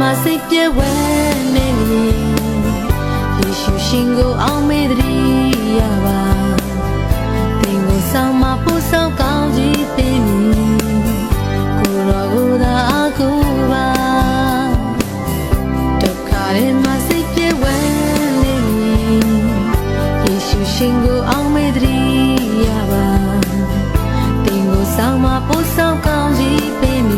မှာစိတ်ပြဲဝဲနေယေရှုရှင်ကိုအောင်မေတည်းရပါသင်ကိုဆောင်မဖို့ဆောင်ကောင်းကြီးပင်ကိုရောကိုသာအခုပါဒုက္ခတွေမှာစိတ်ပြဲဝဲနေယေရှုရှင်ကိုအောင်မေတည်းရပါသင်ကိုဆောင်မဖို့ဆောင်ကောင်းကြီးပင်ကို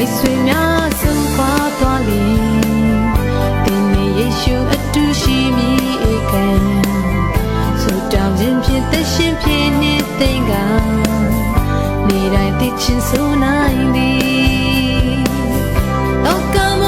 မိတ်ဆွေများစွန်ခွာသွားလင်သင်နဲ့ယေရှုအတူရှိမည်ဧကံဆုတောင်းခြင်းဖြင့်သက်ရှင်ဖြစ်နေသင်ကနေတိုင်းသိချင်းဆိုနိုင်သည်တော့ကမ